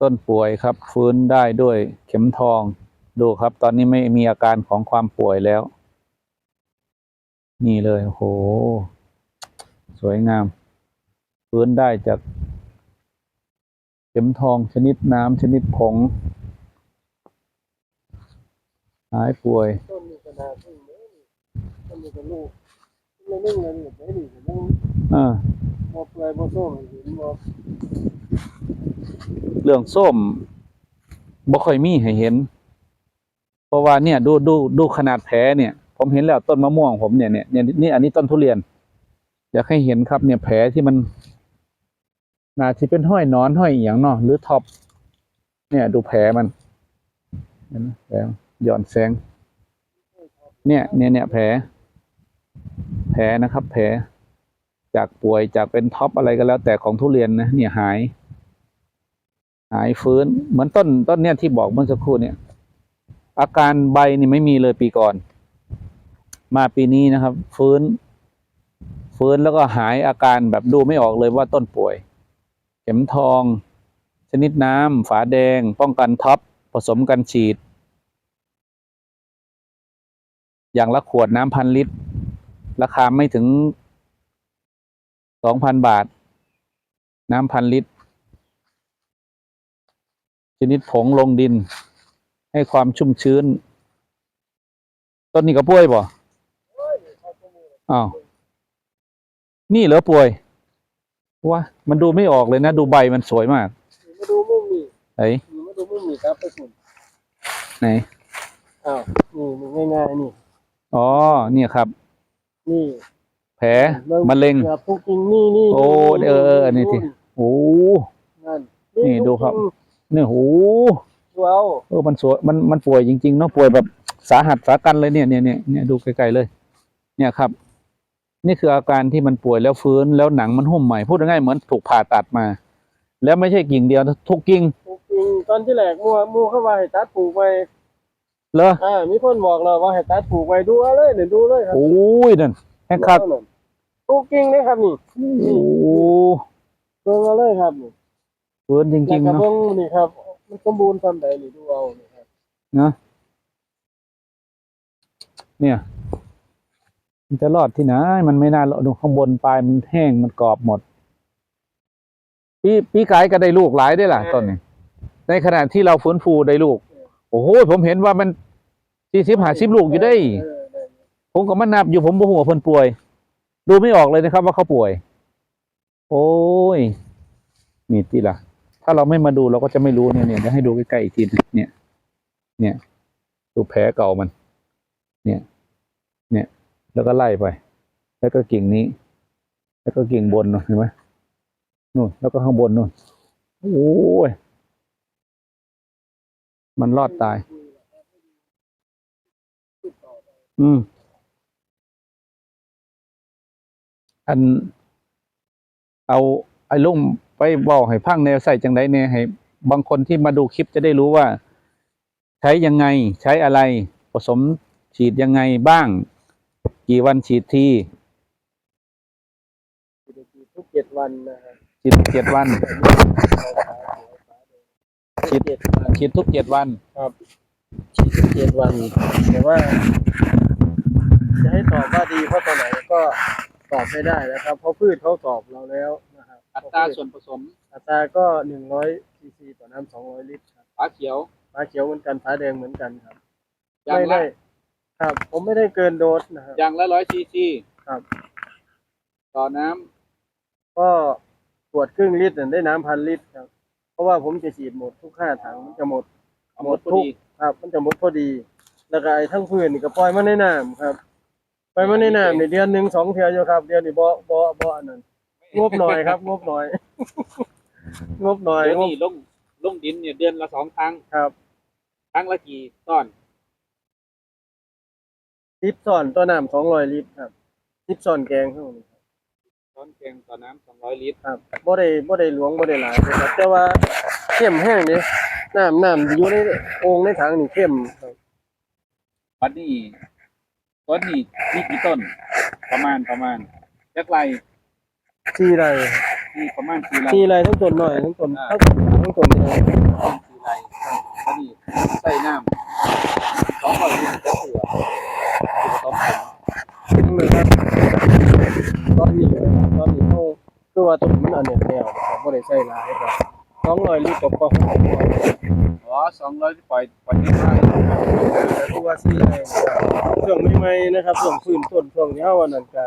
ต้นป่วยครับ ฟื้นได้ด้วยเข็มทอง ดูครับ ตอนนี้ไม่มีอาการของความป่วยแล้ว นี่เลยโอ้โหสวยงาม ฟื้นได้จาก เข็มทองชนิดน้ำชนิดผงหายป่วยต้นนี้ก็น่าทึ่งเลยนี่ต้นนี้ก็ลูกไม่นึ่งเลยนี่ไม่นี่ก็นึ่งอ่าบ่เปื่อยบ่ส้มเห็นบ่ เรื่องส้มบ่ค่อยมีให้เห็น เพราะว่าเนี่ย ดูดูดูขนาดแผลเนี่ย ผมเห็นแล้วต้นมะม่วงผมเนี่ยเนี่ยเนี่ยนี่อันนี้ต้นทุเรียน อยากให้เห็นครับ เนี่ยแผลที่มันน่าจะเป็นห้อยนอนห้อยเอหย่างเนาะหรือท็อปเนี่ย ดูแผลมันเห็นไหมแผลหย่อนแสง เนี่ยเนี่ยเนี่ยแผล แผลนะครับ แผลจากป่วยจากเป็นท็อปอะไรก็แล้ว แต่ของทุเรียนนะเนี่ยหาย หายฟื้น เหมือนต้นต้นเนี่ยที่บอกเมื่อสักครู่เนี่ย อาการใบนี่ไม่มีเลยปีก่อน มาปีนี้นะครับ ฟื้น ฟื้นแล้วก็หายอาการแบบดูไม่ออกเลยว่าต้นป่วย เข็มทอง ชนิดน้ำฝาแดง ป้องกันท็อปผสมกันฉีด อย่างละขวดน้ำพันลิตร ราคาไม่ถึงสองพันบาท น้ำพันลิตร ชนิดผงลงดิน ให้ความชุ่มชื้น ต้นนี้ก็ป่วยบ่อ้าวนี่เหรอป่วยวะมันดูไม่ออกเลยนะ ดูใบมันสวยมากนี่มาดูมุมนี้ไหนนี่มาดูมุมนี้ครับไปฝุ่นไหนอ้าวนี่นี่ง่ายๆนี่อ๋อเนี่ยครับ นี่แผลมะเร็งเกือบทุกกิ่งนี่นี่โอ้เออเอออันนี้ที่โอ้นั่นนี่ดูครับ เนี่ยโหดูเอาเออมันสวยมันมันป่วยจริงๆเนาะป่วยแบบสาหัสสากันเลยเนี่ยเนี่ยเนี่ยเนี่ยดูไกลๆเลย เนี่ยครับ นี่คืออาการที่มันป่วยแล้วฟื้นแล้วหนังมันหุ้มใหม่พูดง่ายๆเหมือนถูกผ่าตัดมา แล้วไม่ใช่กิ่งเดียวนะทุกกิ่งทุกกิ่งตอนที่แรกมัวมัวเข้าว่าให้ตัดปลูกไว้เหรออ่ามีคนบอกเราว่าให้ตัดปลูกไว้ดูเอาเลยเดี๋ยวดูเลยครับโอ้ยนั่นแห้งคักทุกกิ่งเลยครับนี่โอ้เบิ่งเอาเลยครับนี่ ฟื้นจริงๆแล้วก็เนาะเบิ่งนี่ครับ มันสมบูรณ์ตอนใดนี่ดูเอานี่ครับนะเนี่ย มันจะรอดที่ไหนมันไม่น่ารอดดูข้างบนปลายมันแห้งมันกรอบหมด ปีปีกายก็ได้ลูกหลายได้ล่ะต้นนี้ ในขณะที่เราฟื้นฟูได้ลูก โอ้โหผมเห็นว่ามันสี่สิบห้าสิบลูกอยู่ได้ เออได้ผมก็มานับอยู่ผมบ่หัวาเพิ่นป่วย ดูไม่ออกเลยนะครับว่าเขาป่วย โอ้ย นี่ที่ล่ะ ถ้าเราไม่มาดูเราก็จะไม่รู้เนี่ยเนี่ยเดี๋ยวให้ดูใกล้ๆอีกทีเนี่ย เนี่ย ดูแผลเก่ามัน เนี่ย เนี่ย แล้วก็ไล่ไป แล้วก็กิ่งนี้ แล้วก็กิ่งบนนู่นเห็นไหมนู่น แล้วก็ข้างบนนู่นโอ้ยมันรอดตาย อืม อัน เอาไอ้ลุง ไปบอกให้พังแนวใส่จังไดเนี่ยให้ บางคนที่มาดูคลิปจะได้รู้ว่า ใช้ยังไงใช้อะไร ผสมฉีดยังไงบ้าง กี่วันฉีดทีทุกเจ็ดวันนะครับฉีดเจ็ดวันฉีดเจ็ดวันฉีดทุกเจ็ดวันครับฉีดทุกเจ็ดวันแต่ว่า จะให้ตอบว่าดีเพราะตัวไหนก็ตอบไม่ได้นะครับ เพราะพืชเขาตอบเราแล้วนะครับ อัตราส่วนผสม อัตราก็หนึ่งร้อยซีซีต่อน้ำสองร้อยลิตรครับฝาเขียวฟ้าเขียวเหมือนกันฟ้าแดงเหมือนกันครับอย่างไม่ละได้ ครับ ผมไม่ได้เกินโดสนะครับ อย่างละร้อยซีซีครับ ต่อน้ำก็ขวดครึ่งลิตรเนี่ยได้น้ำพันลิตรครับ เพราะว่าผมจะฉีดหมดทุกห้าถังมันจะหมด เอาหหมมดดพอทุกดีครับ มันจะหมดพอดี แล้วก็ไอ้ทั้งพื้นนี่ก็ปล่อยมาในน้ำครับปล่อยมาในน้ำนี่เดือนหนึ่งสองเทื่ออยู่ครับ เดือนนี้บ่บ่บ่อันนั้น งบหน่อยครับ งบหน่อย งบหน่อยเดี๋ยวงบ นี้ลงลงดินเนี่ยเดือนละสองครั้งครับ ครั้งละกี่ต้นสิบซ่อนตัวน้ำสองร้อยลิตรครับสิบซ่อนแกงเท่านี้ครับต้นแกงต่อน้ำสองร้อยลิตรครับบ่ได้บ่ได้หลวงบ่ได้หลายนะครับ แต่ว่าเข้มแห้งนี่น้ำน้ำที่อยู่ในโอ่งในถังนี่เข้มครับวันนี้ต้นนี้มีกี่ต้น ประมาณประมาณจักไร สี่ไร่ที่ประมาณสี่ไร่สี่ไรทั้งต้นหน่อยทั้งต้นทั้งทั้งต้นเลย สี่ไร่แล้วนี่ใส่น้ำสองร้อยลิตรก็เสือคือต้องผมเลยครับตอนนี้ตอนนี้เขาคือว่าต้นมันอันเนี้ยแล้วครับบ่ได้ใส่หลายครับสองร้อยลิตรกับพออ๋อสองร้อยปล่อยปล่อยให้ได้แต่ตัวาสี่ไรครับช่วงใหม่ๆนะครับช่วงพื้นต้นช่วงนี้เฮาอันนั้นก็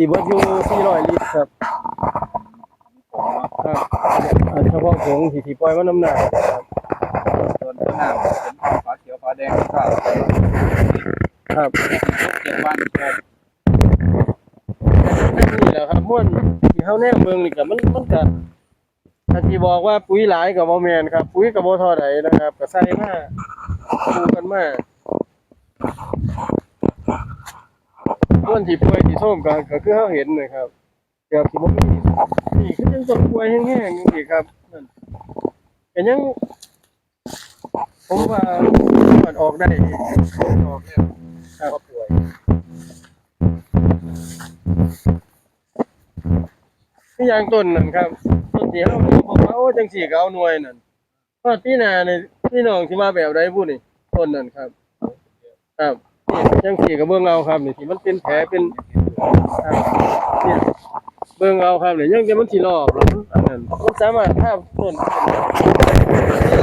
สิเบิดอยู่400ลิตรครับผมเนาะครับอันเฉพาะผงที่ที่ปล่อยมาน้ำหนักครับส่วนต้นน้ำเป็นฟ้าเขียวฟ้าแดงก็ครับเจ็ดวันก็นี่แหละครับม่วนที่เฮาแนมเบิ่งนี่ก็มันมันก็ถ้าที่บอกว่าปุ๋ยหลายก็บ่แม่นครับ ปุ๋ยก็บ่เท่าใดนะครับก็ใส่มาดูกันมา คนที่ป่วยที่ส้มก็ก็คือเฮาเห็นเลยครับเกือบสิบ่มีนี่คือยังต้นป่วยแห้งๆจังซี่ครับนั่นก็ยังผมว่ามันออกได้ออกแล้วครับป่วยที่ยางต้นนั่นครับต้นที่เฮาบอกว่าโอ้จังสี่ก็เอาหน่วยนั่นพอที่นานี่พี่น้องสิมาแบบใดผู้นี่ต้นนั่นครับ ครับ นี่จังสี่ก็เบิ่งเอาครับนี่ที่มันเป็นแผลเป็นครับนี่เบิ่งเอาครับนี่ยังจะมันสิรอบแล้วอันนั้นมันสามารถภาพต้น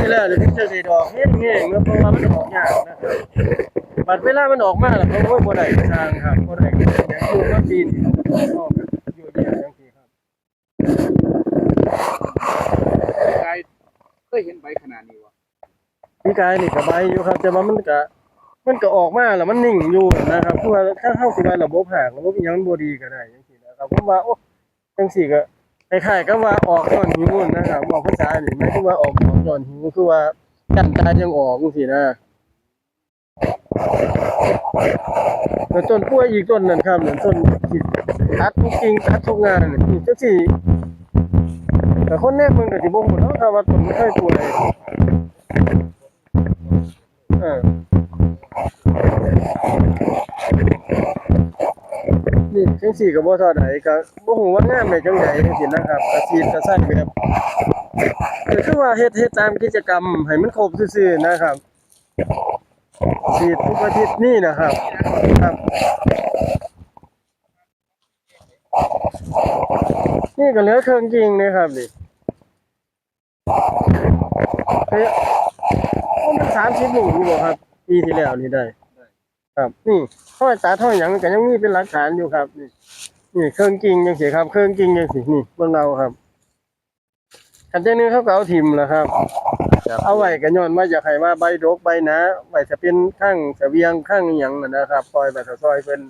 นี่แหละเดี๋ยวถึงจะสิดอกแห้งๆแล้วเพราะว่ามันออกยากนะครับบัดเวลามันออกมาแล้วเขาบ่ได้ทางครับบ่ได้อย่างอยู่กับดินอออกอยู่เนี่ยจังซี่ครับกายเคยเห็นใบขนาดนี้วะพี่กายนี่ก็ใบอยู่ครับแต่ว่ามันก็ มันก็ออกมาแล้วมันนิ่งอยู่นะครับคือว่าถ้าเข้าสิว่าระบบหากระบบอิหยังมันบ่ดีก็ได้จังซี่นะครับผมว่าโอ้จังซี่ก็คล้ายๆกับว่าออกย้อนหิวนะครับบอกภาษานี่หมายถึงว่าออกออกย้อนหิวคือว่ากันตายังออกจังซี่นะแล้วต้นกล้วยอีกต้นนั่นครับนั่นต้นที่ตัดทุกกิ่งตัดทุกงานนี่จังซี่แต่คนแนบมันก็สิบ่ฮู้เนาะครับว่าต้นมันเคยป่วยเออ นี่จังสี่ก็บ่เท่าใดก็บ่ฮู้ว่างามได้จังไดจังซี่นะครับก็สิก็ใช้แบบก็คือว่าเฮ็ดเฮ็ดตามกิจกรรมให้มันครบซื่อๆนะครับฉีดทุกอาทิตย์นี่นะครับ ครับ นี่ก็เหลือเครื่องจริงนะครับนี่เฮ้ยว่ามันสามสิบหมู่อยู่บ่ครับ ปีที่แล้วนี่ได้ ครับนี่ห้อยตาห้อยหยังก็ยังมีเป็นหลักฐานอยู่ครับ นี่นี่เครื่องจริงยังสิครับ เครื่องจริงยังสินี่เบิ่งเอาครับคันเจ้านึงเขาก็เอาถิ่มแหล้วครับ เอาไว้ก็ย้อนว่าอยากให้ว่าใบดกใบหนาไว้จะเป็นข้างเสบียงข้างอิหยังนั่นนะครับปล่อยไปถ้าซอยเพิ่น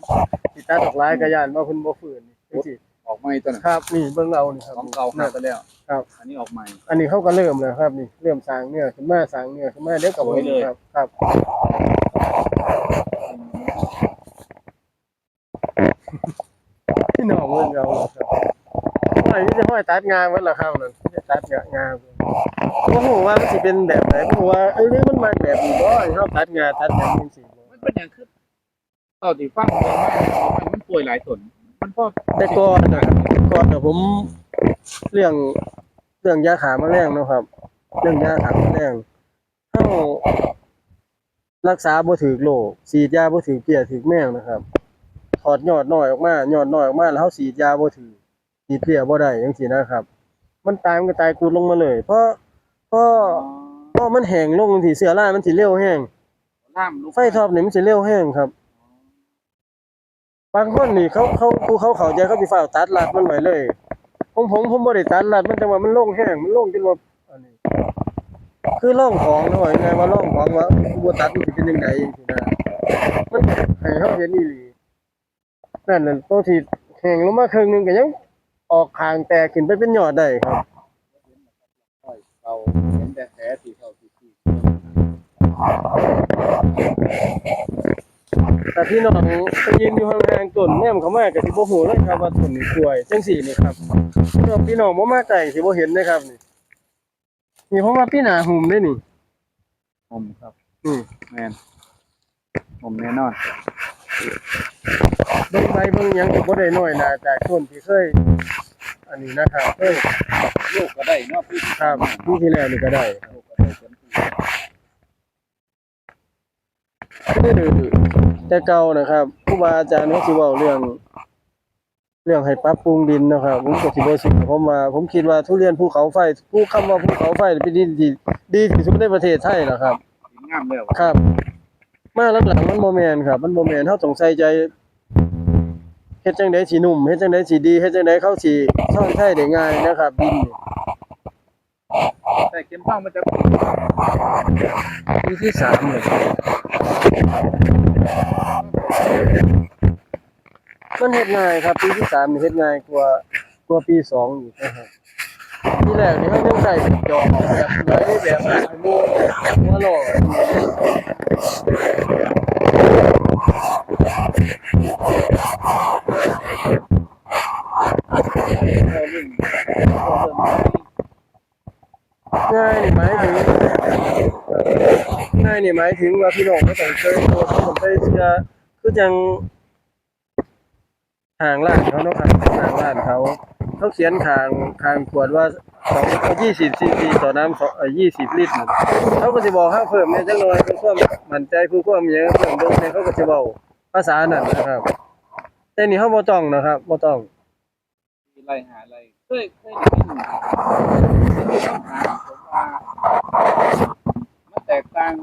สิตัดออกหลายก็ย่านว่าเพิ่นบ่ฟื้นนี่จังซี่ ออกใหม่ตัวนั้นครับนี่เบิ่งเอานี่ครับของเก่าหาไปแล้วครับ อันนี้ออกใหม่ อันนี้เขาก็เริ่มแล้วครับนี่เริ่มสร้างเนื้อขึ้นมาสร้างเนื้อขึ้นมาเดี๋ยวก็สวยเลยครับครับพี่น้องเบิ่งเอาครับห้อยนี่จะห้อยตัดงานไว้ละครับนั่นจะตัดงานงานบ่ฮู้ว่ามันสิเป็นแบบไหนบ่ฮู้ว่าเอ้ยหรือมันมาแบบนี้บ่เฮาตัดงานตัดหยังจังซี่บ่มันเป็นอย่างคือเต่าที่ฟังเลยว่ามันป่วยหลายตนมัน พอแต่ก่อนน่ะก่อนน่ะผมเรื่องเรื่องยาขาแมลงเนาะครับ เรื่องยาขาแมลงเฮารักษาบ่ถูกโรคฉีดยาบ่ถูกเพี้ยถูกแมงนะครับถอดยอดน้อยออกมายอดน้อยออกมาแล้วเฮาฉีดยาบ่ถูกฉีดเพี้ยบ่ได้จังซี่นะครับ มันตายมันก็ตายกูดลงมาเลย เพราะเพราะเพราะมันแห้งลงที่เสื้อรามันสิเร็วแห้งล่ามลูกไฟท็อปนี่มันสิเร็วแห้งครับ บางคนนี่เขาเขาผู้เขาเข้าใจเขาสิฟ้าวตัดรัดมันไว้เลย ผมผมผมบ่ได้ตัดรัดมันจังว่ามันโล่งแห้งมันโล่งจนว่าอันนี้ คือร่องของเนาะว่ายังไงว่าร่องของว่าบ่ตัดมันสิเป็นจังไดจังซี่นะมันให้เขาเห็นอีหลีนั่นน่ะบางทีแห้งลงมาครึ่งหนึงก็ยังออกข้างแตกขึ้นไปเป็นยอดได้ครับเราเห็นแต่แผลที่เขาที่ที่ แต่พี่น้องไปยืนอยู่ห่างๆต้นแนมเข้ามาก็สิบ่ฮู้เลยครับว่าต้นนี้ป่วยจังซี่นี่ครับพี่น้องพี่น้องบ่มาใกล้สิบ่เห็นเลยครับนี่นี่เพราะว่าพี่หน้าหุ่มเด้นี่ผมครับนี่แมนผมแน่นอนเบิ่งใบเบิ่งหยังก็บ่ได้น้อยหน้าจากต้นที่เคยอันนี้นะครับเอ้ยลูกก็ได้เนาะพี่ครับปีที่แล้วนี่ก็ได้ลูกก็ได้เต็มที่คือ แต่เก่านะครับครูบาอาจารย์เขาสิเว้าเรื่อง เรื่องให้ปรับปรุงดินนะครับผมก็สิบ่สิผมว่าผมคิดว่าทุเรียนภูเขาไฟผู้คำว่าภูเขาไฟเป็นดินที่ดีที่สุดในประเทศไทยแล้วครับดินงามแล้วครับ มาหลังๆมันบ่แม่นครับ มันบ่แม่นเฮาต้องใส่ใจเฮ็ดจังได๋สินุ่มเฮ็ดจังได๋สิดีเฮ็ดจังได๋เขาสิซ่อนใช้ได้ง่ายนะครับดินนี่แต่เข็มทองมันจะปีที่สามเลย มันเฮ็ดง่ายครับ ปีที่สามนี่เฮ็ดง่ายกว่ากว่าปีสองอีกนะครับปีแรกนี่เฮายังใส่ดอกแบบไหนแบบหัวหัวหล่อเอาเรื่องเอาเรื่องง่ายนี่หมถึง ง่ายนี่หมายถึงว่าพี่น้องบ่ต้องเคยตัวต้องไปเชื่อคือจังทางร้านเขาเนาะครับทางร้านเขาเขาเขียนทางทางขวดว่า2 20ซีซีต่อน้ำสองเอ่อ20ลิตรเขาก็สิบอกห้เพิ่มเนี่ยจักหน่อยเพื่อความมั่นใจเพื่อความหยังเพิ่มเบิ่งเนี่ยเขาก็สิเว้าภาษานั่นนะครับ แต่นี่เฮาบ่ต้องนะครับบ่ต้องมีไรหาอะไรเคยเคยได้ยินคำถามผมว่ามันแตกต่าง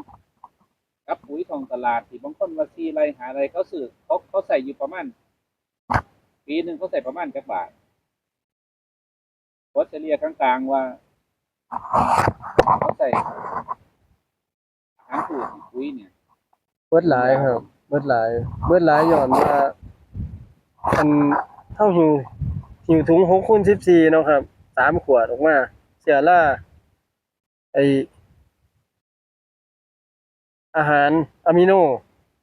กับปุ๋ยของตลาดที่บางคนว่าซีไรหาอะไรเขาซื้อเขาเขาใส่อยู่ประมาณปีหนึ่งเขาใส่ประมาณจักบาทวัดเฉลี่ยกลางๆว่าเขาใส่อาหารพืชปุ๋ยเนี่ยเบิดหลายครับ เบิดหลาย เบิดหลายย้อนว่าอันเท่าหิวหิวถุง6คูณ14เนาะครับสามขวดออกมาเสียล่าไอ อาหารอะมิโน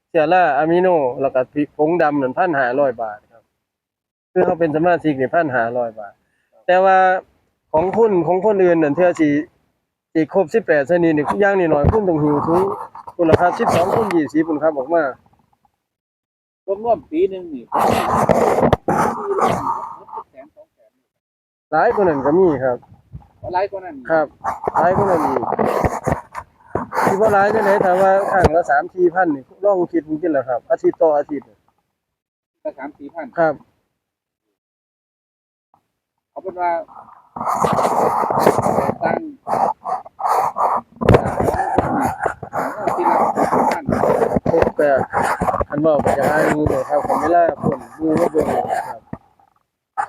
เสียล่าอะมิโนแล้วก็พริกผงดำนั่น1,500บาทครับ คือเขาเป็นสมาชิกนี่1,500บาท แต่ว่าของคุณของคนอื่นนั่นเทื่อสิสิครบ18ชนิดนี่อย่างน้อยๆคุณต้องหิวถุงคุณราคา12คูณ20พุ่นครับออกมารวมๆปีหนึ่งนี่ผมสี่ล้านแสนสองแสนหลายกว่านั้นก็มีครับหลายกว่านั้นอีกครับหลายกว่านั้นอีก ที่ว่าหลายจังได๋ถ้าว่าครั้งละ3 4พันนี่ลองคิดดูจิล่ะครับ อาทิตย์ต่ออาทิตย์ก็สามสี่พันครับ เอาเป็นว่าแต่ตั้งที่เราพันพบแต่อันเว้าก็จะหางูเนี่ยครับของเวลาเพิ่นงูมาเบิ่งเนี่ยครับ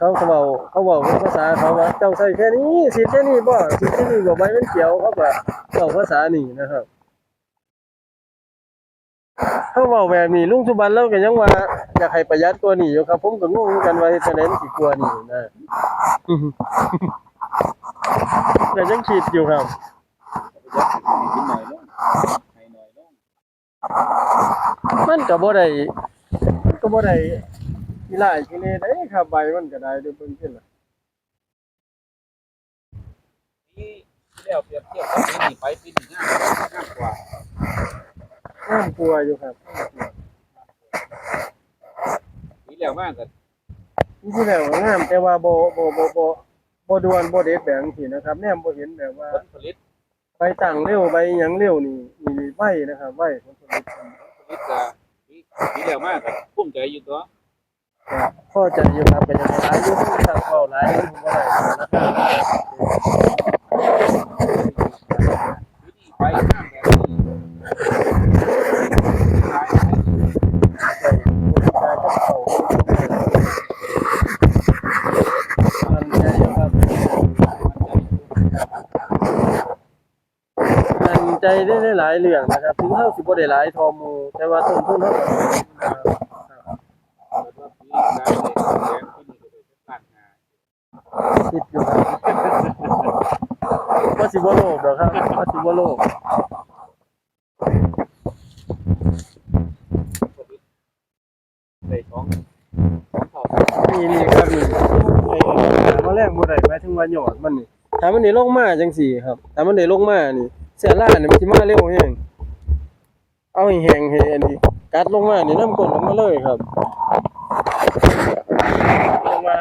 เขาเขาเว้าเขาเว้าภาษาเขาว่าเจ้าใส่แค่นี้สิแค่นี้บ่สิแค่นี้บ่ใบมันเขียวเขาก็เว้าภาษานี่นะครับเขาเว้าแบบนี้ลุงสุบรรณเราก็ยังว่าอยากให้ประหยัดกว่านี้อยู่ครับ ผมก็งงกันว่าเฮ็ดจังได๋มันสิกว่านี้นะแต่ยังคิดอยู่ครับมันก็บ่ได้มันก็บ่ได้ กีฬากีเลได้ครับใบมันก็ได้เด้วยเพิ่นขึ้นล่ะนี่ที่แล้วเปรียบเทียบกับปีนี้ไปปีนี้ง่ายง่ายกว่าน่ากลัวอยู่ครับปีแล้วมากก็จริงๆแล้วงามแต่ว่าบ่บ่บ่บ่บ่ด่วนบ่เด็ดแบบจังซี่นะครับแนมบ่เห็นแบบว่าผลผลิตใบตั้งเร็วใบหยังเร็วนี่นี่ไวนะครับไวผลผลิตผลิตก็ปีปีแล้วมากก็ภูมิใจอยู่ตัวก็ พ่อใจอยู่ครับก็ยังหลายอยู่ครับเว้าหลายอยู่ผมบ่ได้นะครับปีนี้ไปง่ายแบบนี้มันใจได้หลายเรื่องนะครับ ถึงเฮาสิบ่ได้หลายทอมู แต่ว่าต้นทุนเฮาก็นะครับ เปิดว่าปีการเด็กแสนปีนี้ก็ได้ล้านห้า คิดอยู่ครับว่าสิบ่โลภดอกครับว่าสิบ่โลภ ได้ของของเท่า นี่นี่ครับนี่ไอ้หามาแรงบ่ได้หมายถึงว่าหยอดมันนี่ถ้ามันได้ลงมาจังซี่ครับถ้ามันได้ลงมานี่เสียล่านี่มันสิมาเร็วแฮงเอาให้แห้งให้อันนี้กัดลงมานี่น้ำกลนลงมาเลยครับเพราะว่า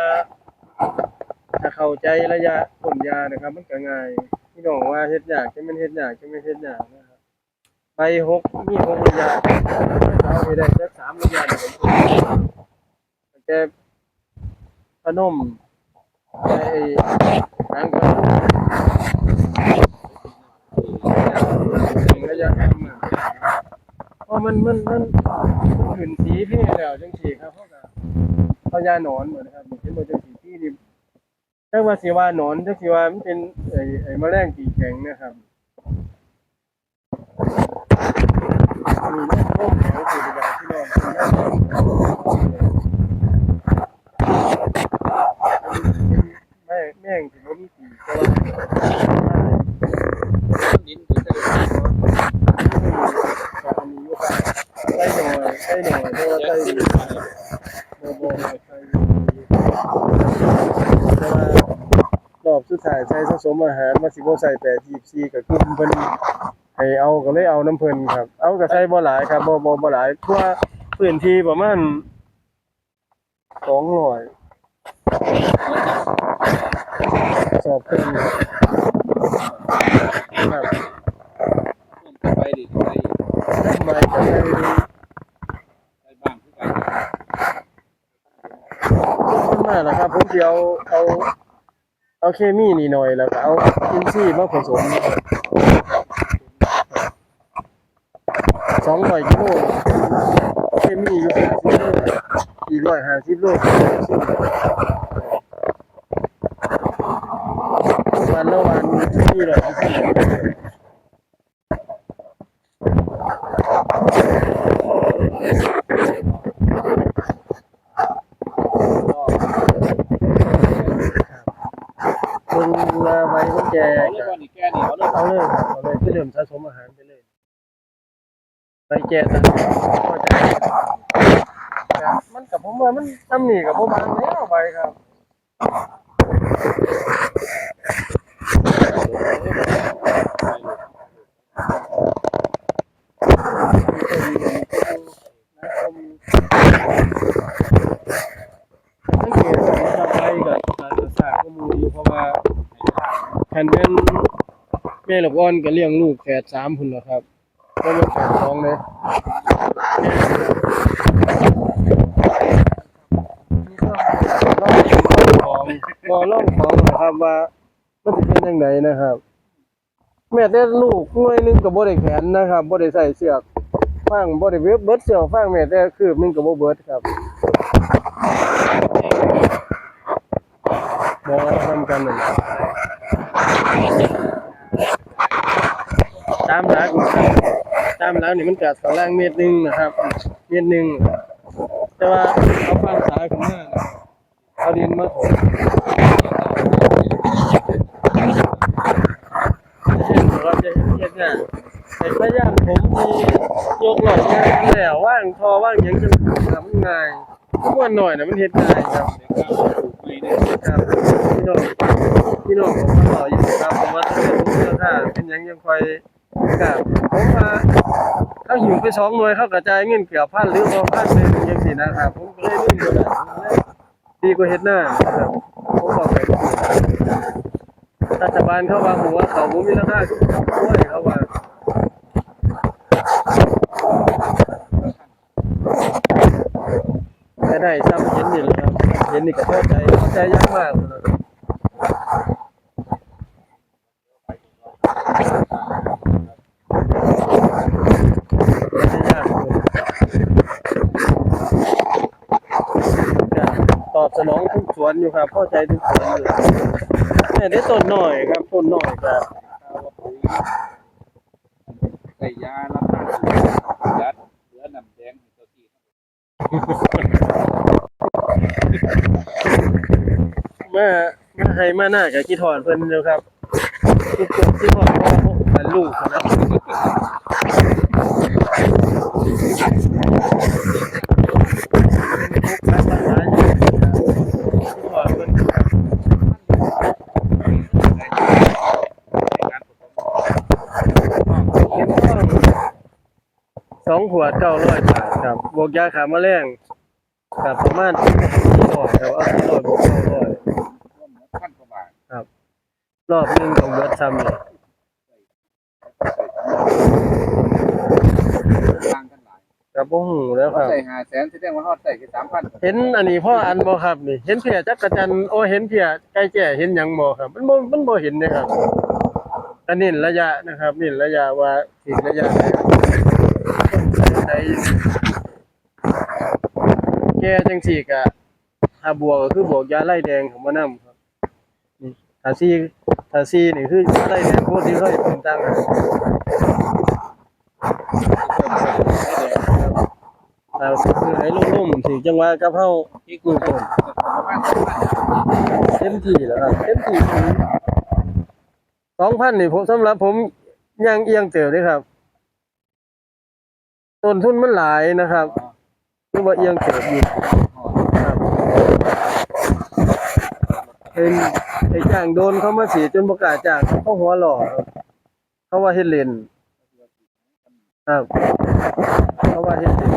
ถ้าเข้าใจระยะต้นยานะครับ มันก็ง่ายพี่น้องว่าเฮ็ดยากจะมันเฮ็ดยากจะไม่เฮ็ดยากนะครับใบหกมีหกระยะเอาไปได้สักสามระยะเนี่ยผมแกพนม ไอ้ทางก็ระยะทำอะเพราะมันมันมันมันขึ้นสีพี่แล้วจังสีครับเพราะว่าเอาหนอนเหมือนครับมันเป็นโมจังสีพี่นี่ถ้าว่าสิว่าหนอนถ้าสิว่ามันเป็นไอ้ไอ้แมลงปีแข็งนะครับมีแม่ต้มแข็งสีดาที่นอน แม่งถึงว่ามีปีกแต่ว่าดินที่ได้การมีอยู่ค่ะได้หน่อยได้หน่อยเพราะว่าได้ดีโมโมใส่แต่ว่ารอบสุดท้ายใช้สะสมอาหารมาสิบ่ใส่แต่ทีซีกับกลุ่มเพิ่นให้เอาก็เลยเอาน้ำเพิ่นครับ เอาก็ใช้บ่หลายครับบ่บ่บ่หลายทั่วพื้นที่ประมาณ200ส อบเพิ่นครับไปดิไปทำไมก็ใช้ไปบ้างคือกันขึ้นมาแล้วครับผมสิเอาเอาเอาเคมีนี่หน่อยแล้วก็เอาอินทรีย์มาผสม200กิโลเคมีอยู่50โลอีก150โล วันละวันที่เรามึงมาไว้ก็ แกเอาเลยว่านี่แกนี่เอาเลยเอาเลยครับเอาเลยเริ่มสะสมอาหารไปเลยไปแกต่างก็จะมันกับผมว่ามันทำหนีกับผมบางแล้วไปครับสังเกตว่าเราไปกับการศึกษาข้อมูลเพราะว่าันเป็นแม่ลูกอ่อนก็เลี้ยงลูกแฝดสามพุ่นแล้วครับก็เป็นแฝดสองเลยของบอล่องของนะครับว่ามันจะเป็นยังไงนะครับ แม่แต่ลูกหน่วยหนึงกับบ่ได้แขนนะครับบ่ได้ใส่เสือกฟางบ่ได้เบิดเบิดเสือกฟางแม่แต่คืบหนึงกับบ่เบิดครับมองทำกันหนึ่ง ตามหลักตามหลักนี่มันกัดสองล่างเมตรหนึ่งนะครับ เมตรหนึ่งแต่ว่าเอาฟางสายขึ้นมาเอาดินมาถมเช่นเราจะเห็นเนี่ยไอ้พยายามผมที่ยกหลอดง่ายแล้วว่างทอว่างยังจะทำง่ายทุกวันหน่อยนะมันเฮ็ดง่ายครับไม่ได้ครับพี่น้อง พี่น้องต่ออยู่ครับผมว่าถ้าเป็นเสื้อผ้าเป็นยังยังคอยครับผมว่าเขาหิวไปสองหน่วยเขากระจายเงินเกือบพันหรือสองพันเลยยังสินะครับผมก็เลยรุ่นอยู่แหละดีกว่าเฮ็ดหน้าครับผมบอกเลยรัฐบาลเข้าว่าหัวเขาบ่มีราคาด้วยเขาว่าแต่ได้ซ้ำเห็นนี่แหละครับเห็นนี่ก็พอใจพอใจยังมากเลย ไม่ใช่ยากก็ตอบสนองทุกส วนอยู่ครับเข้าใจทุกสวนอยู่แต่ได้ต้นหน่อยครับต้นหน่อยครับใส่ยารับทานยัดเหลือน้ำแดงให้ตัวที่มามาให้มาหน้ากับกี่ถอนเพิ่นอยู่ครับทุกคนที่ถอนเพราะว่าพวกเป็นลูกนะทุกนักหลายอยู่ที่ถอนเพิ่นครับ การผสม เข็มทองสองขว ดเก้าร้อยบาทครับบวกยาขาแมลงครับประมาณสี่ร้อยครับเอาสี่ร้อยบวกเก้าร้อยร่วมพันกว่าบาทรอบหนึงก็เบิดซ้ำนี่ต่างกันหลายก็บ่ฮู้แล้วครับ ใส่ห้าแสนแสดงว่าฮอดใส่แค่สามพันเห็นอันนี้พ่ออันบ่ครับนี่ เห็นเพียจักรจันทร์โอ้เห็นเพียไก่แจ้เห็นหยังบ่ครับ มันบ่มันบ่เห็นเด้ครับอันนี้ระยะนะครับนี่ระยะว่าถึงระยะไหนใด แก่จังซี่ก็ถ้าบวกก็คือบวกยาไล่แดงของมะนำครับนี่ถ้าซีถ้าซีนี่คือยาไล่แดงโคตรที่เคยเป็นตั้งอะถ้าคือให้ลุ่มๆสิจังหวะกับเฮาอีกมือต้นเต็มที่แล้วครับเต็มที่สองพันนี่ผมสำหรับผมยังเอียงเติบเลยครับ ต้นทุนมันหลายนะครับคือว่าเอียงเติบอยู่ครับเป็นไอ้จ้างโดนเขามาสีจนประกล้าศจางเขาหัวหล่อครับเขาว่าเฮ็ดเลนครับเขาว่าเฮ็ดเลน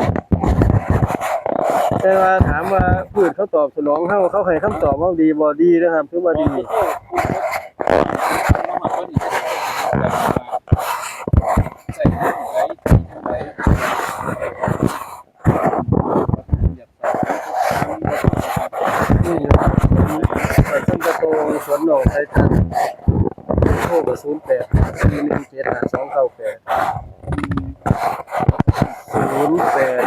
แต่ว่าถามว่าพืชเขาตอบสนองเขาเขาให้คำตอบว่าดีบ่ดีนะครับคือว่าดีนี่นะครับเปิดต้นประตูสวนหนองไททันโทรกับศูนย์แปดสี่หนึ่งเจ็ดห้าสองเก้าแปดศูนย์แปด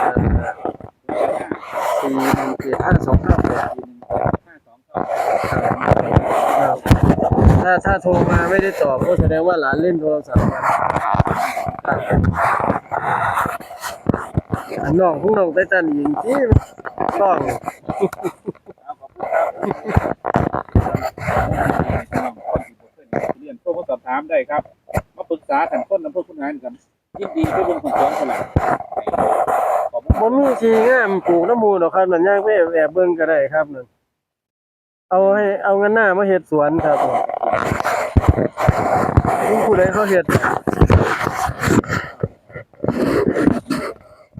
สี่หนึ่งเจ็ดห้าสองเก้าแปดครับถ้าถ้าโทรมาไม่ได้ตอบก็แสดงว่าหลานเล่นโทรศัพท์ครับ อันน้องพวกน้องไททันยิงที่ต้องเรียนโทรมาสอบถามได้ครับ มาปรึกษาท่านคนอำเภอคุณหารกันยินดีเพื่อเบิ่งของสวนสลัดขอบคุณผมมีทีงามปลูกน้ำมูลหรอกครับนั่นย่างไปแอบแอบเบิ่งก็ได้ครับนั่นเอาให้เอาเงินหน้ามาเฮ็ดสวนครับนี่ผู้ใดเขาเฮ็ด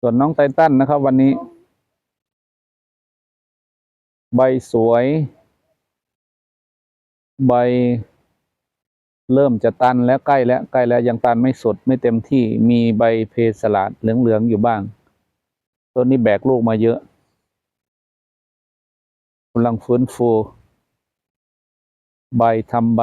ส่วนน้องไททันนะครับ วันนี้ ใบสวย ใบ เริ่มจะตันแล้วใกล้แล้วใกล้แล้วยังตันไม่สุดไม่เต็มที่มีใบเพสลาดเหลืองๆอยู่บ้างต้นนี้แบกลูกมาเยอะกำลังฟื้นฟู ใบทำใบ